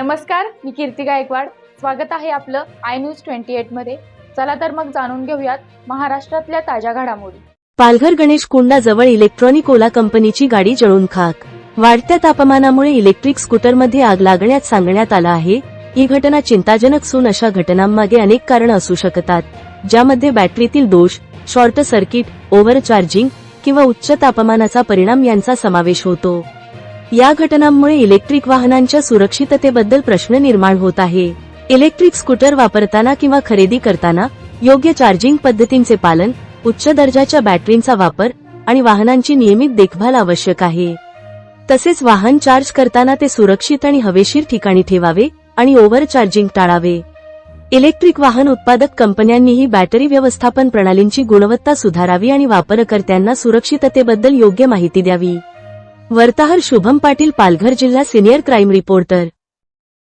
नमस्कार मी कीर्ती गायकवाड. स्वागत आहे आपलं आय न्यूज ट्वेंटी एटमध्ये. चला तर मग जाणून घेऊयात महाराष्ट्रातल्या ताज्या घडामोडी. पालघर गणेश कुंडाजवळ इलेक्ट्रॉनिक ओला कंपनीची गाडी जळून खाक. वाढत्या तापमानामुळे इलेक्ट्रिक स्कूटरमध्ये आग लागण्यात सांगण्यात आलं आहे. ही घटना चिंताजनक असून अशा घटनांमागे अनेक कारण असू शकतात ज्यामध्ये बॅटरीतील दोष शॉर्ट सर्किट ओव्हर चार्जिंग किंवा उच्च तापमानाचा परिणाम यांचा समावेश होतो. या घटनांमुळे इलेक्ट्रिक वाहनांच्या सुरक्षिततेबद्दल प्रश्न निर्माण होत आहे. इलेक्ट्रिक स्कूटर वापरताना किंवा खरेदी करताना योग्य चार्जिंग पद्धतींचे पालन उच्च दर्जाच्या बॅटरींचा वापर आणि वाहनांची नियमित देखभाल आवश्यक आहे. तसेच वाहन चार्ज करताना ते सुरक्षित आणि हवेशीर ठिकाणी ठेवावे आणि ओव्हर चार्जिंग टाळावे. इलेक्ट्रिक वाहन उत्पादक कंपन्यांनीही बॅटरी व्यवस्थापन प्रणालींची गुणवत्ता सुधारावी आणि वापरकर्त्यांना सुरक्षिततेबद्दल योग्य माहिती द्यावी. वार्ताहर शुभम पाटील पालघर जिल्हा सिनियर क्राईम रिपोर्टर.